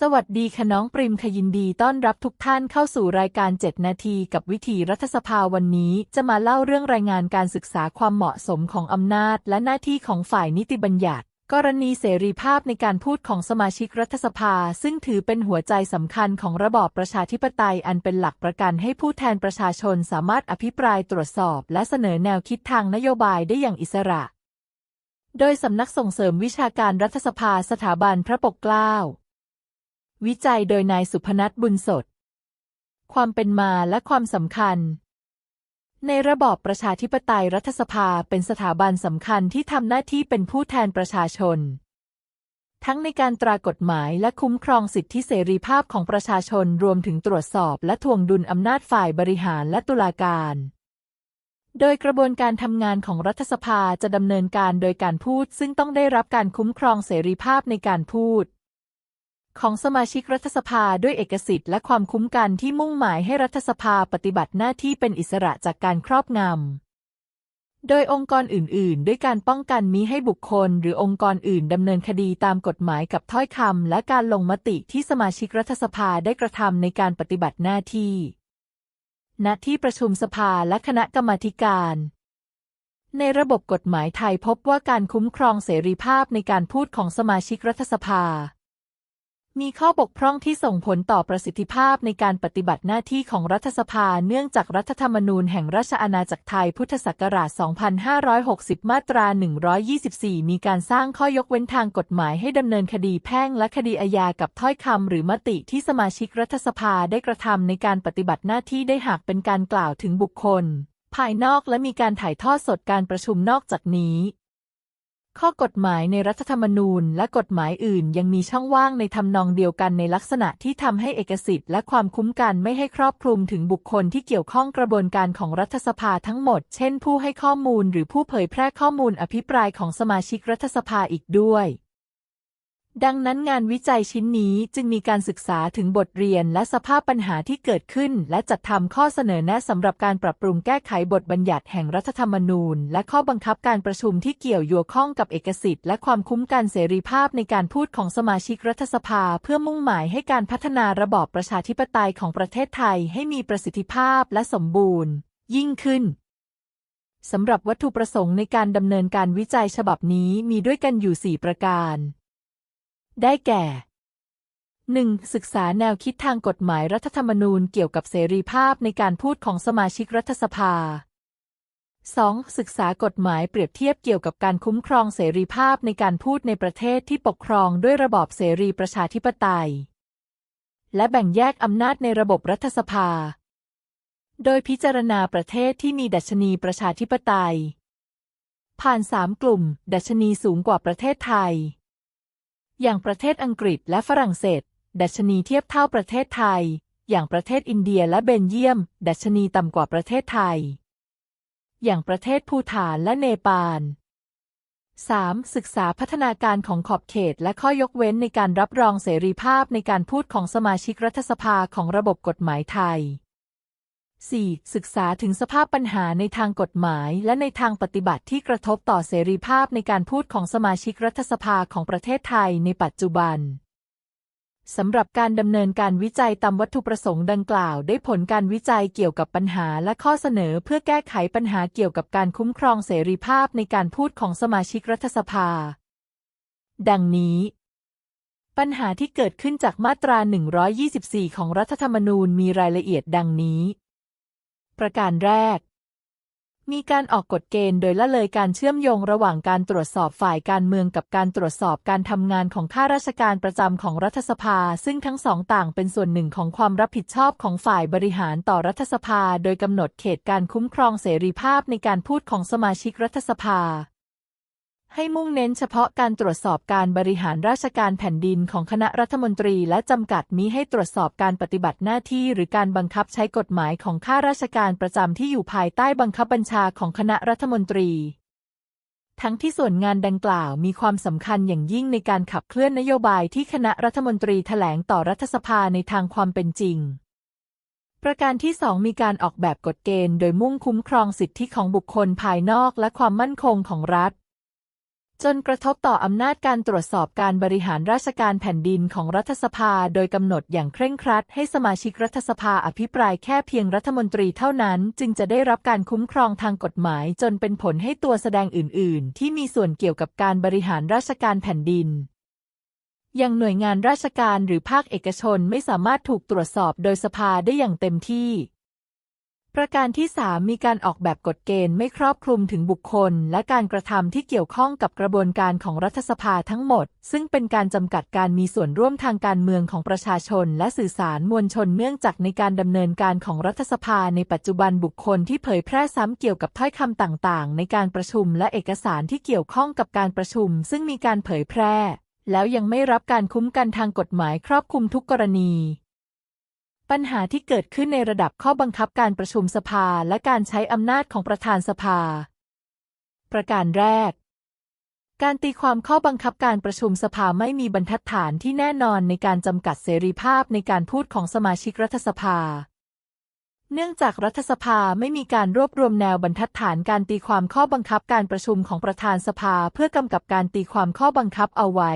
สวัสดีค่ะน้องปริมขยินดีต้อนรับทุกท่านเข้าสู่รายการ 7 นาทีกับวิถีรัฐสภาวันนี้ จะมาเล่าเรื่องรายงานการศึกษาความเหมาะสมของอำนาจ และหน้าที่ของฝ่ายนิติบัญญัติ กรณีเสรีภาพในการพูดของสมาชิกรัฐสภา ซึ่งถือเป็นหัวใจสำคัญของระบอบประชาธิปไตยอันเป็นหลักประกันให้ผู้แทนประชาชนสามารถอภิปรายตรวจสอบ และเสนอแนวคิดทางนโยบายได้อย่างอิสระ โดยสำนักส่งเสริมวิชาการรัฐสภาสถาบันพระปกเกล้า วิจัยโดยนายสุพนัทบุญสด ความเป็นมาและความสำคัญ ในระบอบประชาธิปไตยรัฐสภาเป็นสถาบันสำคัญที่ทำหน้าที่เป็นผู้แทนประชาชน ทั้งในการตรากฎหมายและคุ้มครองสิทธิเสรีภาพของประชาชนรวมถึงตรวจสอบและทวงดุลอำนาจฝ่ายบริหารและตุลาการโดยกระบวนการทำงานของรัฐสภาจะดำเนินการโดยการพูด ซึ่งต้องได้รับการคุ้มครองเสรีภาพในการพูด ของสมาชิกรัฐสภาด้วยเอกสิทธิ์และความคุ้มกันที่มุ่งหมายให้รัฐสภาปฏิบัติหน้าที่เป็นอิสระจากการครอบงำ โดยองค์กรอื่น ๆ ด้วยการป้องกันมิให้บุคคล หรือองค์กรอื่นดำเนินคดีตามกฎหมายกับถ้อยคำและการลงมติที่สมาชิกรัฐสภาได้กระทำในการปฏิบัติหน้าที่ ณ ที่ประชุมสภาและคณะกรรมาการในระบบกฎหมายไทยพบว่าการคุ้มครองเสรีภาพในการพูดของสมาชิกรัฐสภา มีข้อบกพร่องที่ส่งผลต่อประสิทธิภาพในการปฏิบัติหน้าที่ของรัฐสภาเนื่องจากรัฐธรรมนูญแห่งราชอาณาจักรไทยพุทธศักราช 2560 มาตรา 124 มีการสร้างข้อยกเว้นทางกฎหมายให้ดำเนินคดีแพ่งและคดีอาญากับถ้อยคำหรือมติที่สมาชิกรัฐสภาได้กระทำในการปฏิบัติหน้าที่ได้หากเป็นการกล่าวถึงบุคคล ภายนอกและมีการถ่ายทอดสดการประชุมนอกจากนี้ ข้อกฎหมายในรัฐธรรมนูญและกฎหมายอื่น ยังมีช่องว่างในทำนองเดียวกันในลักษณะที่ทำให้เอกสิทธิ์และความคุ้มกันไม่ให้ครอบคลุมถึงบุคคลที่เกี่ยวข้องกระบวนการของรัฐสภาทั้งหมด เช่น ผู้ให้ข้อมูลหรือผู้เผยแพร่ข้อมูลอภิปรายของสมาชิกรัฐสภาอีกด้วย ดังนั้นงานวิจัยชิ้นนี้จึงมีการศึกษาถึงบทเรียนและสภาพปัญหาที่เกิดขึ้น และจัดทำข้อเสนอแนะสำหรับการปรับปรุงแก้ไขบทบัญญัติแห่งรัฐธรรมนูญ และข้อบังคับการประชุมที่เกี่ยวโยข้องกับเอกสิทธิ์และความคุ้มกันเสรีภาพในการพูดของสมาชิกรัฐสภา เพื่อมุ่งหมายให้การพัฒนาระบอบประชาธิปไตยของประเทศไทยให้มีประสิทธิภาพและสมบูรณ์ ยิ่งขึ้นสำหรับวัตถุประสงค์ในการดำเนินการวิจัยฉบับนี้มีด้วยกันอยู่ 4 ประการ ได้แก่ 1. ศึกษาแนวคิดทางกฎหมายรัฐธรรมนูญเกี่ยวกับเสรีภาพในการพูดของสมาชิกรัฐสภา 2. ศึกษากฎหมายเปรียบเทียบเกี่ยวกับการคุ้มครองเสรีภาพในการพูดในประเทศที่ปกครองด้วยระบอบเสรีประชาธิปไตย และแบ่งแยกอำนาจในระบบรัฐสภา โดยพิจารณาประเทศที่มีดัชนีประชาธิปไตย ผ่าน 3 กลุ่ม ดัชนีสูงกว่าประเทศไทย อย่างประเทศอังกฤษและฝรั่งเศส ดัชนีเทียบเท่าประเทศไทย อย่างประเทศอินเดียและเบลเยียม ดัชนีต่ำกว่าประเทศไทย อย่างประเทศภูฏานและเนปาล 3. ศึกษาพัฒนาการของขอบเขตและข้อยกเว้นในการรับรองเสรีภาพในการพูดของสมาชิกรัฐสภาของระบบกฎหมายไทย 4. ศึกษาถึงสภาพปัญหาในทางกฎหมาย และในทางปฏิบัติที่กระทบต่อเสรีภาพในการพูดของสมาชิกรัฐสภาของประเทศไทยในปัจจุบันสำหรับการดำเนินการวิจัยตามวัตถุประสงค์ดังกล่าว ได้ผลการวิจัยเกี่ยวกับปัญหาและข้อเสนอเพื่อแก้ไขปัญหาเกี่ยวกับการคุ้มครองเสรีภาพในการพูดของสมาชิกรัฐสภา ดังนี้ ปัญหาที่เกิดขึ้นจากมาตรา 124 ของรัฐธรรมนูญมีรายละเอียดดังนี้ ประการแรก มีการออกกฎเกณฑ์โดยละเลยการเชื่อมโยงระหว่างการตรวจสอบฝ่ายการเมืองกับการตรวจสอบการทำงานของข้าราชการประจำของรัฐสภา ซึ่งทั้งสองต่างเป็นส่วนหนึ่งของความรับผิดชอบของฝ่ายบริหารต่อรัฐสภา โดยกำหนดเขตการคุ้มครองเสรีภาพในการพูดของสมาชิกรัฐสภา ให้มุ่งเน้นเฉพาะการตรวจสอบการบริหารราชการแผ่นดินของคณะรัฐมนตรีและจำกัดมิให้ตรวจสอบการปฏิบัติหน้าที่ หรือการบังคับใช้กฎหมายของข้าราชการประจำที่อยู่ภายใต้บังคับบัญชาของคณะรัฐมนตรี ทั้งที่ส่วนงานดังกล่าวมีความสำคัญอย่างยิ่งในการขับเคลื่อนนโยบายที่คณะรัฐมนตรีแถลงต่อรัฐสภาในทางความเป็นจริงประการที่ 2 มีการออกแบบกฎเกณฑ์ โดยมุ่งคุ้มครองสิทธิของบุคคลภายนอกและความมั่นคงของรัฐ จนกระทบต่ออำนาจการตรวจสอบการบริหารราชการแผ่นดินของรัฐสภา โดยกำหนดอย่างเคร่งครัด ให้สมาชิกรัฐสภาอภิปรายแค่เพียงรัฐมนตรีเท่านั้น จึงจะได้รับการคุ้มครองทางกฎหมาย จนเป็นผลให้ตัวแสดงอื่น ๆ ที่มีส่วนเกี่ยวกับการบริหารราชการแผ่นดินอย่างหน่วยงานราชการหรือภาคเอกชนไม่สามารถถูกตรวจสอบโดยสภาได้อย่างเต็มที่ ประการที่ 3 มีการออกแบบกฎเกณฑ์ไม่ครอบคลุมถึงบุคคล และการกระทำที่เกี่ยวข้องกับกระบวนการของรัฐสภาทั้งหมด ซึ่งเป็นการจำกัดการมีส่วนร่วมทางการเมืองของประชาชน และสื่อสารมวลชนเนื่องจากในการดำเนินการของรัฐสภาในปัจจุบันบุคคลที่เผยแพร่ซ้ำเกี่ยวกับถ้อยคำต่างๆ ในการประชุมและเอกสารที่เกี่ยวข้องกับการประชุม ซึ่งมีการเผยแพร่ แล้วยังไม่รับการคุ้มกันทางกฎหมายครอบคลุมทุกกรณี ปัญหาที่เกิดขึ้นในระดับข้อบังคับการประชุมสภาและการใช้อำนาจของประธานสภา ประการแรก การตีความข้อบังคับการประชุมสภาไม่มีบรรทัดฐานที่แน่นอนในการจำกัดเสรีภาพในการพูดของสมาชิกรัฐสภา เนื่องจากรัฐสภาไม่มีการรวบรวมแนวบรรทัดฐานการตีความข้อบังคับการประชุมของประธานสภา เพื่อกำกับการตีความข้อบังคับเอาไว้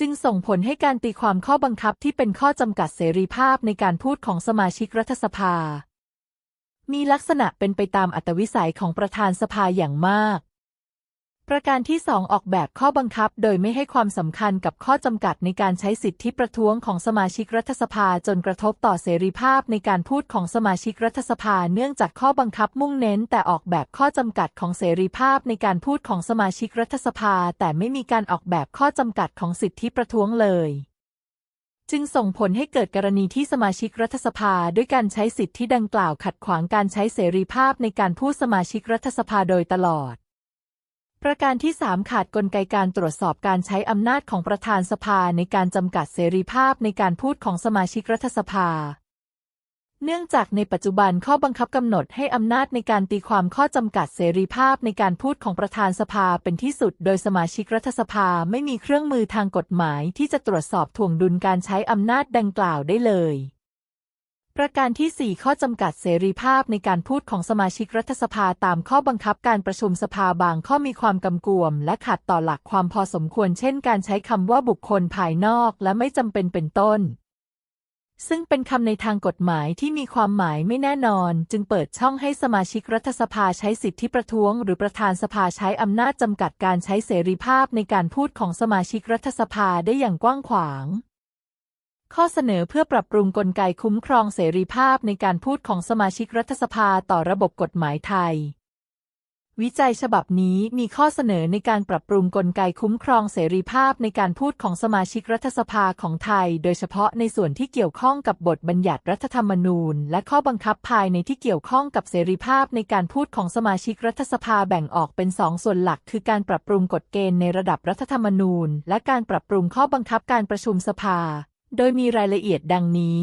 จึงส่งผลให้การตีความข้อบังคับที่เป็นข้อจำกัดเสรีภาพในการพูดของสมาชิกรัฐสภา มีลักษณะเป็นไปตามอัตวิสัยของประธานสภาอย่างมาก ประการที่ 2 ออกแบบข้อบังคับ โดยไม่ให้ความสำคัญกับข้อจำกัดในการใช้สิทธิประท้วงของสมาชิกรัฐสภาจนกระทบต่อเสรีภาพในการพูดของสมาชิกรัฐสภา เนื่องจากข้อบังคับมุ่งเน้น แต่ออกแบบข้อจำกัดของเสรีภาพในการพูดของสมาชิกรัฐสภา แต่ไม่มีการออกแบบข้อจำกัดของสิทธิประท้วงเลยจึงส่งผลให้เกิดกรณีที่สมาชิกรัฐสภาด้วยการใช้สิทธิดังกล่าวขัดขวางการใช้เสรีภาพในการพูดสมาชิกรัฐสภาโดยตลอด ประการที่ 3 ขาดกลไกการตรวจสอบการใช้อำนาจของประธานสภาในการจำกัดเสรีภาพในการพูดของสมาชิกรัฐสภา เนื่องจากในปัจจุบันข้อบังคับกำหนดให้อำนาจในการตีความข้อจำกัดเสรีภาพในการพูดของประธานสภาเป็นที่สุด โดยสมาชิกรัฐสภาไม่มีเครื่องมือทางกฎหมายที่จะตรวจสอบถ่วงดุลการใช้อำนาจดังกล่าวได้เลย ประการที่ 4 ข้อจำกัดเสรีภาพในการพูดของสมาชิกรัฐสภาตามข้อบังคับการประชุมสภาบางข้อมีความกำกวม และขัดต่อหลักความพอสมควรเช่นการใช้คำว่าบุคคลภายนอกและไม่จำเป็นเป็นต้น ซึ่งเป็นคำในทางกฎหมายที่มีความหมายไม่แน่นอน จึงเปิดช่องให้สมาชิกรัฐสภาใช้สิทธิประท้วง หรือประธานสภาใช้อำนาจจำกัดการใช้เสรีภาพในการพูดของสมาชิกรัฐสภาได้อย่างกว้างขวาง ข้อเสนอเพื่อปรับปรุงกลไกคุ้มครองเสรีภาพในการพูดของสมาชิกรัฐสภาต่อระบบกฎหมายไทย วิจัยฉบับนี้มีข้อเสนอในการปรับปรุงกลไกคุ้มครองเสรีภาพในการพูดของสมาชิกรัฐสภาของไทย โดยเฉพาะในส่วนที่เกี่ยวข้องกับบทบัญญัติรัฐธรรมนูญ และข้อบังคับภายในที่เกี่ยวข้องกับเสรีภาพในการพูดของสมาชิกรัฐสภาแบ่งออกเป็นสองส่วนหลัก คือการปรับปรุงกฎเกณฑ์ในระดับรัฐธรรมนูญ และการปรับปรุงข้อบังคับการประชุมสภา โดยมีรายละเอียดดังนี้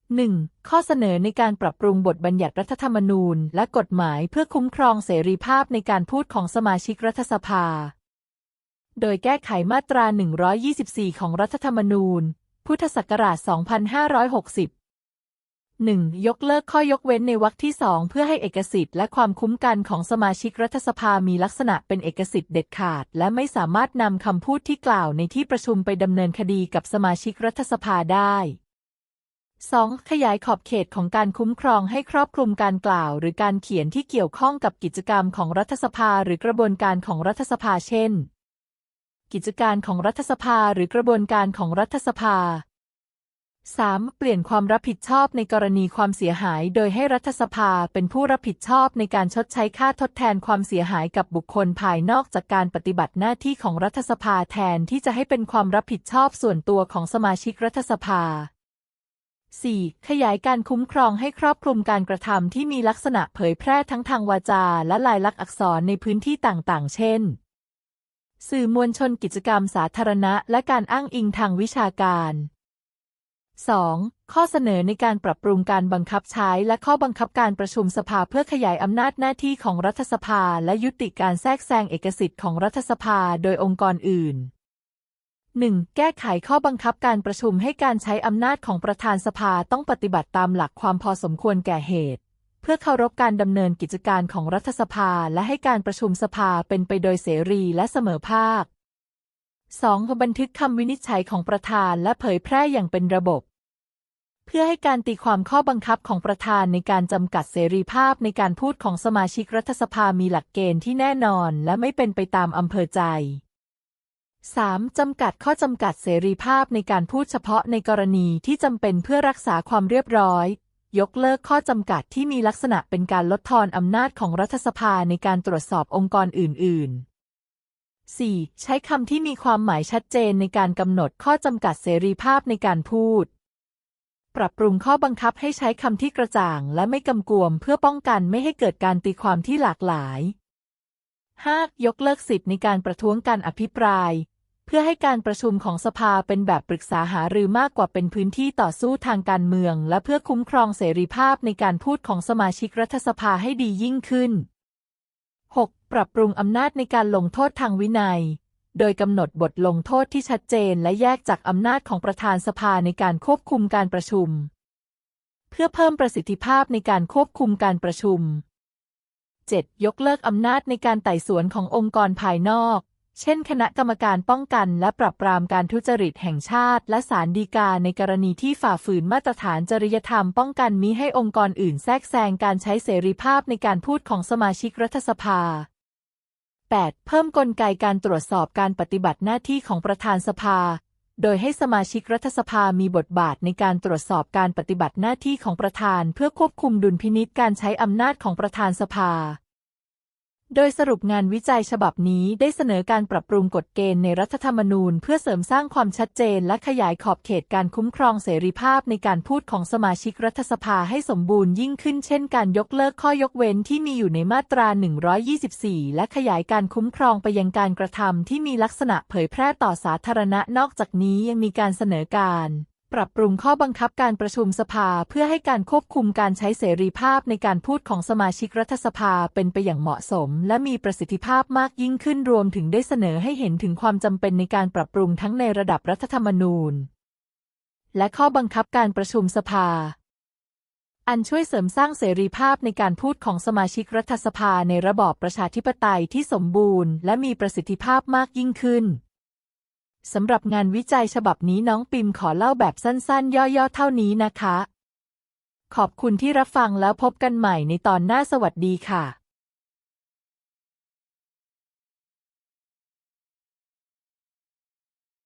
1. ข้อเสนอในการปรับปรุงบทบัญญัติรัฐธรรมนูญ และกฎหมายเพื่อคุ้มครองเสรีภาพในการพูดของสมาชิกรัฐสภา โดยแก้ไขมาตรา 124 ของรัฐธรรมนูญ พุทธศักราช 2560 1. ยกเลิกข้อยกเว้นในวรรคที่ 2 เพื่อให้เอกสิทธิ์และความคุ้มกันของสมาชิกรัฐสภามีลักษณะเป็นเอกสิทธิ์เด็ดขาด และไม่สามารถนำคำพูดที่กล่าวในที่ประชุมไปดำเนินคดีกับสมาชิกรัฐสภาได้ 2. ขยายขอบเขตของการคุ้มครองให้ครอบคลุมการกล่าว หรือการเขียนที่เกี่ยวข้องกับกิจกรรมของรัฐสภาหรือกระบวนการของรัฐสภาเช่น กิจการของรัฐสภาหรือกระบวนการของรัฐสภา 3. เปลี่ยนความรับผิดชอบในกรณีความเสียหาย โดยให้รัฐสภาเป็นผู้รับผิดชอบในการชดใช้ค่าทดแทนความเสียหายกับบุคคลภายนอกจากการปฏิบัติหน้าที่ของรัฐสภาแทนที่จะให้เป็นความรับผิดชอบส่วนตัวของสมาชิกรัฐสภา 4. ขยายการคุ้มครองให้ครอบคลุมการกระทำที่มีลักษณะเผยแพร่ทั้งทางวาจาและลายลักษณ์อักษรในพื้นที่ต่างๆ เช่น สื่อมวลชนกิจกรรมสาธารณะ และการอ้างอิงทางวิชาการ 2. ข้อเสนอในการปรับปรุงการบังคับใช้และข้อบังคับการประชุมสภาเพื่อขยายอำนาจหน้าที่ของรัฐสภาและยุติการแทรกแซงเอกสิทธิ์ของรัฐสภาโดยองค์กรอื่น 1. แก้ไขข้อบังคับการประชุมให้การใช้อำนาจของประธานสภาต้องปฏิบัติตามหลักความพอสมควรแก่เหตุ เพื่อเคารพการดำเนินกิจการของรัฐสภาและให้การประชุมสภาเป็นไปโดยเสรีและเสมอภาค 2. บันทึกคำวินิจฉัยของประธานและเผยแพร่อย่างเป็นระบบ เพื่อให้การตีความข้อบังคับของประธานในการจำกัดเสรีภาพในการพูดของสมาชิกรัฐสภามีหลักเกณฑ์ที่แน่นอนและไม่เป็นไปตามอำเภอใจ 3. จำกัดข้อจำกัดเสรีภาพในการพูดเฉพาะในกรณีที่จำเป็นเพื่อรักษาความเรียบร้อย ยกเลิกข้อจำกัดที่มีลักษณะเป็นการลดทอนอำนาจของรัฐสภาในการตรวจสอบองค์กรอื่น ๆ 4. ใช้คำที่มีความหมายชัดเจนในการกำหนดข้อจำกัดเสรีภาพในการพูด ปรับปรุงข้อบังคับให้ใช้คำที่กระจ่าง และไม่กำกวมเพื่อป้องกันไม่ให้เกิดการตีความที่หลากหลาย 5. ยกเลิกสิทธิ์ในการประท้วงการอภิปราย เพื่อให้การประชุมของสภาเป็นแบบปรึกษาหารือมากกว่าเป็นพื้นที่ต่อสู้ทางการเมือง และเพื่อคุ้มครองเสรีภาพในการพูดของสมาชิกรัฐสภาให้ดียิ่งขึ้น 6. ปรับปรุงอำนาจในการลงโทษทางวินัย โดยกำหนดบทลงโทษที่ชัดเจนและแยกจากอำนาจของประธานสภาในการควบคุมการประชุม เพื่อเพิ่มประสิทธิภาพในการควบคุมการประชุม 7. ยกเลิกอำนาจในการไต่สวนขององค์กรภายนอก เช่น คณะกรรมการป้องกันและปราบปรามการทุจริตแห่งชาติ และศาลฎีกาในกรณีที่ฝ่าฝืนมาตรฐานจริยธรรมป้องกันมิให้องค์กรอื่นแทรกแซงการใช้เสรีภาพในการพูดของสมาชิกรัฐสภา 8. เพิ่มกลไกการตรวจสอบการปฏิบัติหน้าที่ของประธานสภา โดยให้สมาชิกรัฐสภามีบทบาทในการตรวจสอบการปฏิบัติหน้าที่ของประธาน เพื่อควบคุมดุลพินิษการใช้อำนาจของประธานสภา โดยสรุปงานวิจัยฉบับนี้ได้เสนอการปรับปรุงกฎเกณฑ์ในรัฐธรรมนูญ เพื่อเสริมสร้างความชัดเจนและขยายขอบเขตการคุ้มครองเสรีภาพในการพูดของสมาชิกรัฐสภาให้สมบูรณ์ยิ่งขึ้นเช่นการยกเลิกข้อยกเว้นที่มีอยู่ในมาตรา 124 และขยายการคุ้มครองไปยังการกระทำที่มีลักษณะเผยแพร่ต่อสาธารณะนอกจากนี้ยังมีการเสนอการ ปรับปรุงข้อบังคับการประชุมสภาเพื่อให้การควบคุมการใช้เสรีภาพในการพูดของสมาชิกรัฐสภาเป็นไปอย่างเหมาะสม และมีประสิทธิภาพมากยิ่งขึ้นรวมถึงได้เสนอให้เห็นถึงความจำเป็นในการปรับปรุงทั้งในระดับรัฐธรรมนูญ และข้อบังคับการประชุมสภา อันช่วยเสริมสร้างเสรีภาพในการพูดของสมาชิกรัฐสภาในระบอบประชาธิปไตยที่สมบูรณ์ และมีประสิทธิภาพมากยิ่งขึ้น สำหรับงานวิจัยฉบับนี้น้องปิมขอเล่าแบบสั้นๆ ย่อๆ เท่านี้นะคะ ขอบคุณที่รับฟังแล้วพบกันใหม่ในตอนหน้าสวัสดีค่ะ